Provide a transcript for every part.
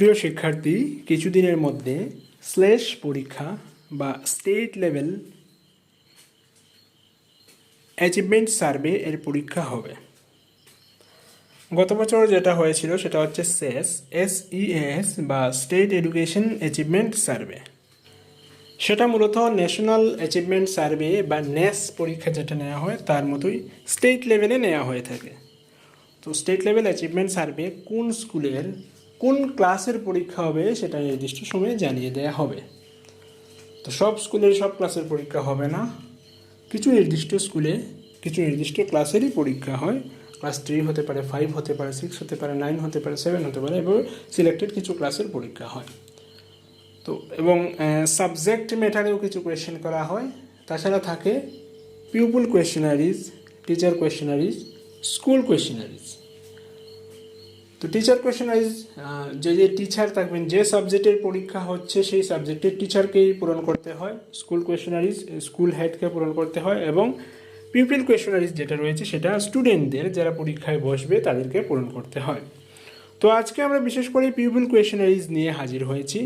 প্রিয় শিক্ষার্থী, কিছুদিনের মধ্যে স্লেশ পরীক্ষা বা স্টেট লেভেল অ্যাচিভমেন্ট সার্ভে এর পরীক্ষা হবে। গত বছর যেটা হয়েছিল সেটা হচ্ছে সেস এস ইএস বা স্টেট এডুকেশন অ্যাচিভমেন্ট সার্ভে সেটা মূলত ন্যাশনাল অ্যাচিভমেন্ট সার্ভে বা ন্যাস পরীক্ষা যেটা নেওয়া হয়, তার মতোই স্টেট লেভেলে নেওয়া হয়ে থাকে। তো স্টেট লেভেল অ্যাচিভমেন্ট সার্ভে কোন স্কুলের কোন ক্লাসের পরীক্ষা হবে সেটা নির্দিষ্ট সময়ে জানিয়ে দেওয়া হবে। তো সব স্কুলের সব ক্লাসের পরীক্ষা হবে না। কিছু নির্দিষ্ট স্কুলে কিছু নির্দিষ্ট ক্লাসেরই পরীক্ষা হয়। ক্লাস থ্রি হতে পারে ফাইভ হতে পারে সিক্স হতে পারে নাইন হতে পারে সেভেন হতে পারে এবং সিলেক্টেড কিছু ক্লাসের পরীক্ষা হয়। তো এবং সাবজেক্ট ম্যাটারেও কিছু কোয়েশ্চেন করা হয়। তাছাড়া থাকে পিউপুল কোয়েশ্চেনারিজ টিচার কোয়েশ্চেনারিজ স্কুল কোয়েশ্চেনারিজ তো টিচার কোয়েশ্চেনারিজ যে যে টিচার থাকবেন, যে সাবজেক্টের পরীক্ষা হচ্ছে, সেই সাবজেক্টের টিচারকেই পূরণ করতে হয়। স্কুল কোয়েশ্চেনারিজ স্কুল হেডকে পূরণ করতে হয় এবং পিউপিল কোয়েশ্চেনারিজ যেটা রয়েছে, সেটা স্টুডেন্টদের যারা পরীক্ষায় বসবে, তাদেরকে পূরণ করতে হয়। তো আজকে আমরা বিশেষ করে পিউপিল কোয়েশ্চেনারিজ নিয়ে হাজির হয়েছি।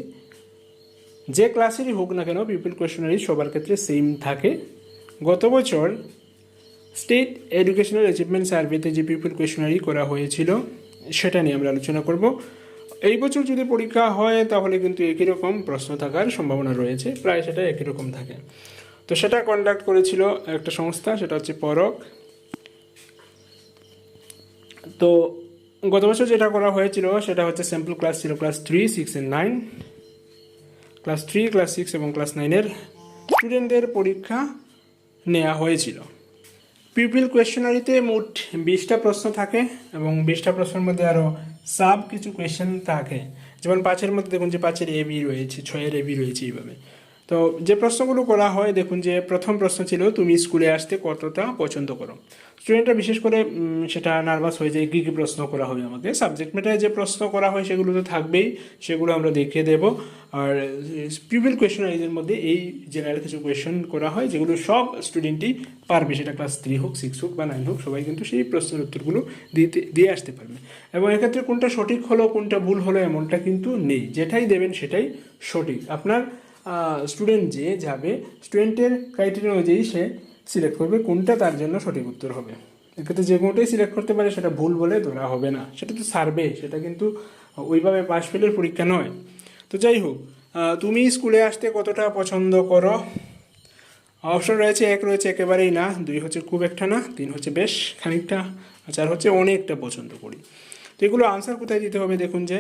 যে ক্লাসেরই হোক না কেন পিপল কোয়েশনারিজ সবার ক্ষেত্রে সেম থাকে। গত বছর স্টেট এডুকেশনাল অ্যাচিভমেন্ট সার্ভেতে যে পিপল কোয়েশনারি করা হয়েছিল সেটা নিয়ে আমরা আলোচনা করব। এই বছর যদি পরীক্ষা হয়, তাহলে কিন্তু একই রকম প্রশ্ন থাকার সম্ভাবনা রয়েছে। প্রায় সেটা একই রকম থাকে। তো সেটা কন্ডাক্ট করেছিল একটা সংস্থা, সেটা হচ্ছে পরক। তো গত বছর যেটা করা হয়েছিল, সেটা হচ্ছে স্যাম্পল ক্লাস ছিল class three six and nine class three class six এবং ক্লাস নাইনের স্টুডেন্টদের পরীক্ষা নেওয়া হয়েছিল। পিপিল কোয়েশনারিতে মোট বিশটা প্রশ্ন থাকে এবং বিশটা প্রশ্নের মধ্যে আরও সাব কিছু কোয়েশ্চেন থাকে। যেমন পাঁচের মধ্যে দেখুন যে পাঁচের এ বি রয়েছে, ছয়ের এ বি রয়েছে এইভাবে। তো যে প্রশ্নগুলো করা হয়, দেখুন যে প্রথম প্রশ্ন ছিল, তুমি স্কুলে আসতে কতটা পছন্দ করো? স্টুডেন্টরা বিশেষ করে সেটা নার্ভাস হয়ে যায়, কী কী প্রশ্ন করা হবে আমাকে। সাবজেক্ট ম্যাটারে যে প্রশ্ন করা হয় সেগুলো তো থাকবেই, সেগুলো আমরা দেখিয়ে দেব। আর পিপিল কোয়েশনারিজের মধ্যে এই জেনারেল কিছু কোয়েশন করা হয়, যেগুলো সব স্টুডেন্টই পারবে। সেটা ক্লাস থ্রি হোক সিক্স হোক বা নাইন হোক, সবাই কিন্তু সেই প্রশ্নের উত্তরগুলো দিতে, দিয়ে আসতে পারবে। এবং এক্ষেত্রে কোনটা সঠিক হলো, কোনটা ভুল হলো, এমনটা কিন্তু নেই। যেটাই দেবেন, সেটাই সঠিক। আপনার স্টুডেন্ট যে যাবে স্টুডেন্টের ক্রাইটেরিয়া অনুযায়ী সে সিলেক্ট করবে, কোনটা তার জন্য সঠিক উত্তর হবে। এক্ষেত্রে যে কোনোটাই সিলেক্ট করতে পারে, সেটা ভুল বলে ধরা হবে না। সেটা তো সার্ভে সেটা কিন্তু ওইভাবে পাস ফেলের পরীক্ষা নয়। তো যাই হোক তুমি স্কুলে আসতে কতটা পছন্দ করো? অপশন রয়েছে এক, রয়েছে একেবারেই না। দুই হচ্ছে খুব একটা না, তিন হচ্ছে বেশ খানিকটা চার হচ্ছে অনেকটা পছন্দ করি। এগুলো আনসার কোথায় দিতে হবে? দেখুন যে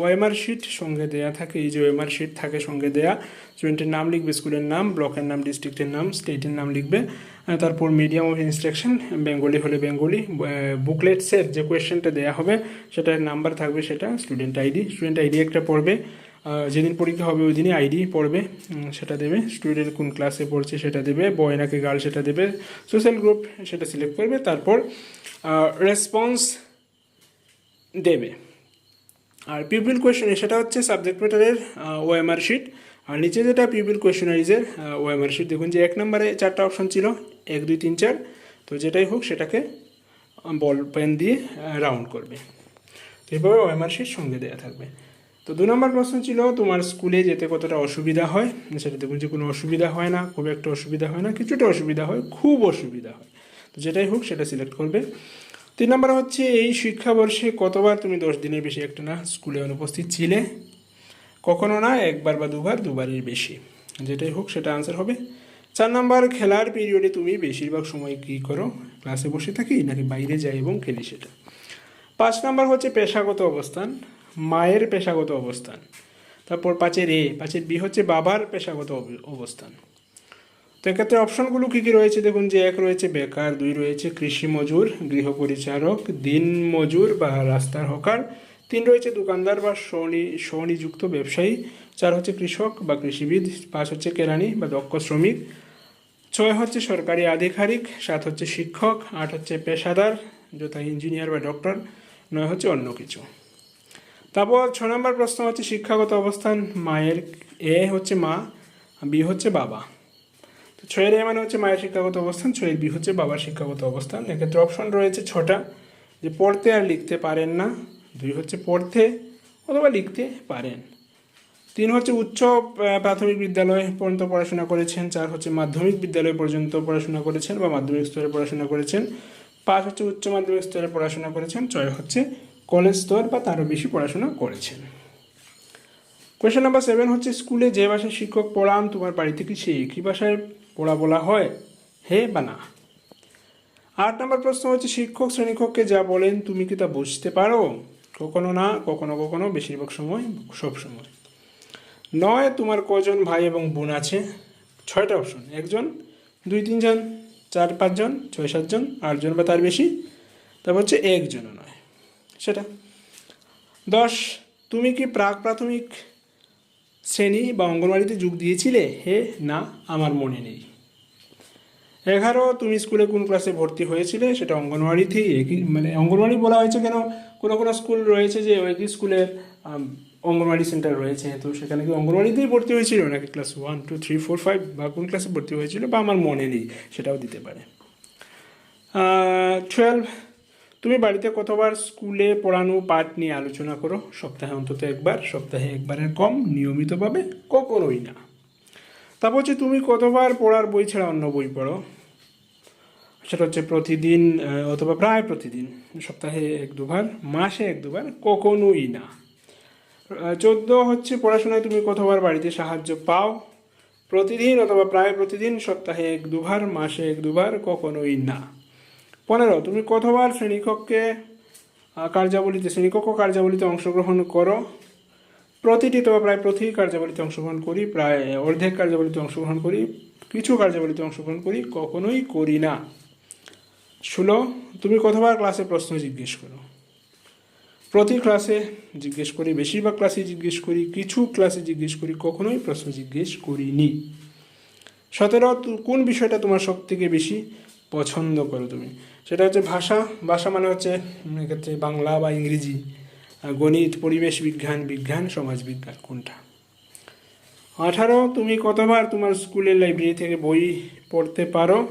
ওএমআর শিট সঙ্গে দেয়া থাকে, এই যে ওএমআর শিট থাকে সঙ্গে দেয়া স্টুডেন্টের নাম লিখবে স্কুলের নাম ব্লকের নাম ডিস্ট্রিক্টের নাম স্টেটের নাম লিখবে তারপর মিডিয়াম অফ ইনস্ট্রাকশন বেঙ্গলি হলে বেঙ্গলি বুকলেটসের যে কোয়েশ্চেনটা দেওয়া হবে সেটার নাম্বার থাকবে সেটা স্টুডেন্ট আইডি স্টুডেন্ট আইডি একটা পড়বে যেদিন পরীক্ষা হবে ওই দিনই আইডি পড়বে সেটা দেবে স্টুডেন্ট কোন ক্লাসে পড়ছে সেটা দেবে বয় নাকি গার্ল সেটা দেবে সোশ্যাল গ্রুপ সেটা সিলেক্ট করবে, তারপর রেসপন্স দেবে। আর পিপিল কোয়েশন সেটা হচ্ছে সাবজেক্ট ম্যাটারের ওএমআর শিট আর নিচে যেটা পিপিল কোয়েশনারিজের ওএমআর শিট দেখুন যে এক নম্বরে চারটা অপশন ছিল, এক, দুই, তিন, চার। তো যেটাই হোক সেটাকে বল পেন দিয়ে রাউন্ড করবে। তো এইভাবে ওএমআর শিট সঙ্গে দেওয়া থাকবে। তো দু নম্বর প্রশ্ন ছিল, তোমার স্কুলে যেতে কতটা অসুবিধা হয়? সেটা দেখুন যে কোনো অসুবিধা হয় না, খুব একটা অসুবিধা হয় না, কিছুটা অসুবিধা হয়, খুব অসুবিধা হয়। তো যেটাই হোক সেটা সিলেক্ট করবে। তিন নম্বর হচ্ছে, এই শিক্ষাবর্ষে কতবার তুমি দশ দিনের বেশি একটা না স্কুলে অনুপস্থিত ছিলে? কখনো না, একবার বা দুবার, দুবারের বেশি। যেটাই হোক, সেটা আনসার হবে। চার নম্বর, খেলার পিরিয়ডে তুমি বেশিরভাগ সময় কী করো? ক্লাসে বসে থাকি নাকি বাইরে যাই এবং খেলি সেটা? পাঁচ নম্বর হচ্ছে, পেশাগত অবস্থান। মায়ের পেশাগত অবস্থান। তারপর পাঁচের এ, পাঁচের বি হচ্ছে, বাবার পেশাগত অব- অবস্থান। তো এক্ষেত্রে অপশনগুলো কী কী রয়েছে? দেখুন যে এক রয়েছে বেকার, দুই রয়েছে কৃষি মজুর গৃহ পরিচারক দিন মজুর বা রাস্তার হকার, তিন রয়েছে দোকানদার বা স্বনি স্বনিযুক্ত ব্যবসায়ী, চার হচ্ছে কৃষক বা কৃষিবিদ, পাঁচ হচ্ছে কেরানি বা দক্ষ শ্রমিক, ছয় হচ্ছে সরকারি আধিকারিক, সাত হচ্ছে শিক্ষক, আট হচ্ছে পেশাদার, যথা ইঞ্জিনিয়ার বা ডক্টর, নয় হচ্ছে অন্য কিছু। তারপর ছ নম্বর প্রশ্ন হচ্ছে শিক্ষাগত অবস্থান, মায়ের এ হচ্ছে মা, বি হচ্ছে বাবা। ছয়ের এ মানে হচ্ছে মায়ের শিক্ষাগত অবস্থান, ছয়ের বি হচ্ছে বাবার শিক্ষাগত অবস্থান। এক্ষেত্রে অপশন রয়েছে ছটা, যে পড়তে আর লিখতে পারেন না। দুই হচ্ছে পড়তে অথবা লিখতে পারেন। তিন হচ্ছে উচ্চ প্রাথমিক বিদ্যালয় পর্যন্ত পড়াশোনা করেছেন। চার হচ্ছে মাধ্যমিক বিদ্যালয় পর্যন্ত পড়াশোনা করেছেন বা মাধ্যমিক স্তরে পড়াশোনা করেছেন। পাঁচ হচ্ছে উচ্চ মাধ্যমিক স্তরে পড়াশোনা করেছেন। ছয় হচ্ছে কলেজ স্তর বা তারও বেশি পড়াশোনা করেছেন। কোয়েশ্চেন নাম্বার সেভেন হচ্ছে, স্কুলে যে ভাষায় শিক্ষক পড়ান, তোমার বাড়ি থেকে সেই একই ভাষায় পড়া বলা হয়, হে বা না আট নম্বর প্রশ্ন হচ্ছে, শিক্ষক, শ্রেণীকক্ষে যা বলেন, তুমি কি তা বুঝতে পারো? কখনো না, কখনো কখনো, বেশিরভাগ সময়, সব সময়। নয়, তোমার কজন ভাই এবং বোন আছে? ছয়টা অপশন একজন, দুই, তিনজন, চার, পাঁচজন, ছয়, সাতজন, আটজন বা তার বেশি। তারপর হচ্ছে একজনও নয়। সেটা। দশ, তুমি কি প্রাক প্রাথমিক শ্রেণি বা অঙ্গনওয়াড়িতে যোগ দিয়েছিলে? হে, না, আমার মনে নেই। এগারো, তুমি স্কুলে কোন ক্লাসে ভর্তি হয়েছিলে? সেটা অঙ্গনওয়াড়িতেই একই মানে অঙ্গনওয়াড়ি বলা হয়েছে কেন? কোনো কোনো স্কুল রয়েছে যে একই স্কুলের অঙ্গনওয়াড়ি সেন্টার রয়েছে, তো সেখানে কি অঙ্গনওয়াড়িতেই ভর্তি হয়েছিল? নাকি class one, two, three, four, five বা কোন ক্লাসে ভর্তি হয়েছিল? বা আমার মনে নেই, সেটাও দিতে পারে। টুয়েলভ তুমি বাড়িতে কতবার স্কুলে পড়ানো পাঠ নিয়ে আলোচনা করো? সপ্তাহে অন্তত একবার, সপ্তাহে একবারের কম, নিয়মিতভাবে কখনোই না। তারপর হচ্ছে তুমি কতবার পড়ার বই ছাড়া অন্য বই পড়ো? সেটা হচ্ছে প্রতিদিন অথবা প্রায় প্রতিদিন, সপ্তাহে এক দুবার, মাসে এক দুবার, কখনোই না। চোদ্দ হচ্ছে পড়াশোনায় তুমি কতবার বাড়িতে সাহায্য পাও? প্রতিদিন অথবা প্রায় প্রতিদিন, সপ্তাহে এক দুবার, মাসে এক দুবার, কখনোই না। পনেরো, তুমি কতবার শ্রেণীকক্ষে কার্যাবলীতে, শ্রেণীকক্ষ কার্যাবলীতে অংশগ্রহণ করো? প্রতিটি তোমার প্রায় প্রতি কার্যাবলীতে অংশগ্রহণ করি, প্রায় অর্ধেক কার্যাবলীতে অংশগ্রহণ করি, কিছু কার্যাবলীতে অংশগ্রহণ করি, কখনোই করি না। ষোলো, তুমি কতবার ক্লাসে প্রশ্ন জিজ্ঞেস করো? প্রতি ক্লাসে জিজ্ঞেস করি, বেশিরভাগ ক্লাসে জিজ্ঞেস করি, কিছু ক্লাসে জিজ্ঞেস করি, কখনোই প্রশ্ন জিজ্ঞেস করিনি। সতেরো কোন বিষয়টা তোমার সব থেকে বেশি পছন্দ করো তুমি? সেটা হচ্ছে ভাষা। ভাষা মানে হচ্ছে এক্ষেত্রে বাংলা বা ইংরেজি। গণিত, পরিবেশ বিজ্ঞান বিজ্ঞান সমাজ বিজ্ঞান কোনটা? আঠারো, তুমি কতবার তোমার স্কুলের লাইব্রেরি থেকে বই পড়তে পারো?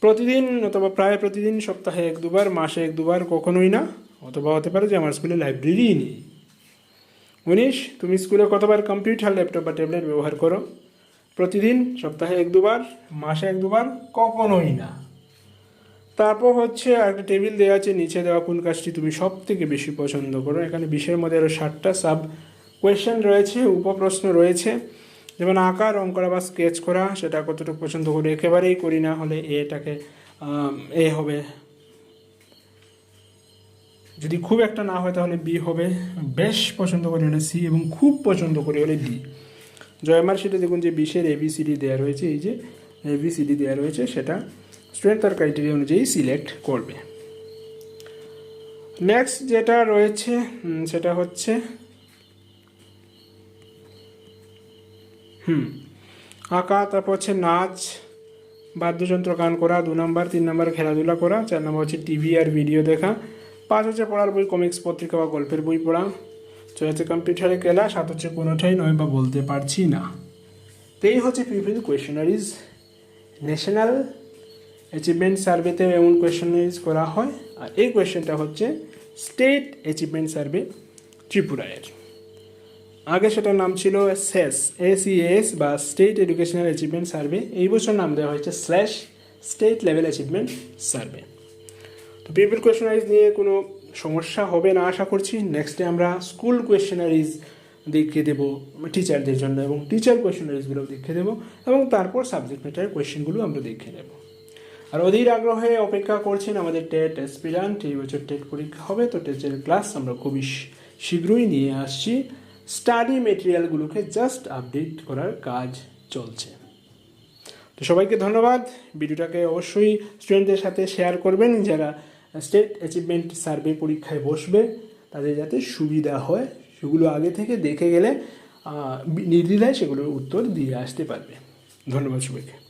প্রতিদিন অথবা প্রায় প্রতিদিন, সপ্তাহে এক, দুবার, মাসে এক, দুবার, কখনোই না। অথবা হতে পারে যে আমার স্কুলে লাইব্রেরি নেই। উনিশ, তুমি স্কুলে কতবার কম্পিউটার, ল্যাপটপ বা ট্যাবলেট ব্যবহার করো? প্রতিদিন, সপ্তাহে এক, দুবার, মাসে এক, দুবার, কখনোই না। তারপর হচ্ছে একটা টেবিল দেওয়া আছে, নিচে দেওয়া কোন কাজটি তুমি সব থেকে বেশি পছন্দ করো। এখানে বিশের মধ্যে আরও ষাটটা সাব কোয়েশ্চেন রয়েছে, উপপ্রশ্ন রয়েছে। যেমন আঁকা, রং করা বা স্কেচ করা, সেটা কতটুকু পছন্দ করি? একেবারেই করি না, হলে এটাকে এ হবে। যদি খুব একটা না হয় তাহলে বি হবে। বেশ পছন্দ করি হলে সি এবং খুব পছন্দ করি হলে ডি। জয়মার সেটা দেখুন যে বিশের এবিসিডি দেওয়া রয়েছে, এই যে এবিসিডি দেওয়া রয়েছে, সেটা স্টুডেন্ট তার ক্রাইটেরিয়া অনুযায়ী সিলেক্ট করবে। নেক্সট যেটা রয়েছে সেটা হচ্ছে, হুম, আঁকা, তারপর হচ্ছে নাচ, বাদ্যযন্ত্র, গান করা, দু নম্বর, তিন নম্বর খেলাধুলা করা, চার নম্বর হচ্ছে টিভি আর ভিডিও দেখা, পাঁচ হচ্ছে পড়ার বই কমিক্স পত্রিকা বা গল্পের বই পড়া, ছয় হচ্ছে কম্পিউটারে খেলা, সাত হচ্ছে কোনোটাই নয় বা বলতে পারছি না। তো এই হচ্ছে বিভিন্ন কোয়েশনারিজ ন্যাশনাল অ্যাচিভমেন্ট সার্ভেতেও এমন কোয়েশনারিজ করা হয়। আর এই কোয়েশ্চেনটা হচ্ছে স্টেট অ্যাচিভমেন্ট সার্ভে ত্রিপুরায়ের। আগে সেটার নাম ছিল সেস এসিএস বা স্টেট এডুকেশনাল অ্যাচিভমেন্ট সার্ভে এই বছর নাম দেওয়া হয়েছে slash state level achievement survey তো পিপিল কোয়েশনারিজ নিয়ে কোনো সমস্যা হবে না আশা করছি। নেক্সটে আমরা স্কুল কোয়েশনারিজ দেখিয়ে দেবো টিচারদের জন্য এবং টিচার কোয়েশনারিজগুলো দেখিয়ে দেবো এবং তারপর সাবজেক্ট ম্যাটার কোয়েশ্চেনগুলো আমরা দেখিয়ে নেব। আর অধীর আগ্রহে অপেক্ষা করছেন আমাদের টেট অ্যাসপিরান্ট এই বছর টেট পরীক্ষা হবে, তো টেটের ক্লাস আমরা খুবই শীঘ্রই নিয়ে আসছি। স্টাডি মেটেরিয়ালগুলোকে জাস্ট আপডেট করার কাজ চলছে। তো সবাইকে ধন্যবাদ। ভিডিওটাকে অবশ্যই স্টুডেন্টদের সাথে শেয়ার করবেন, যারা স্টেট অ্যাচিভমেন্ট সার্ভে পরীক্ষায় বসবে, তাদের যাতে সুবিধা হয়, সেগুলো আগে থেকে দেখে গেলে নির্দ্বিধায় সেগুলোর উত্তর দিয়ে আসতে পারবে। ধন্যবাদ সবাইকে।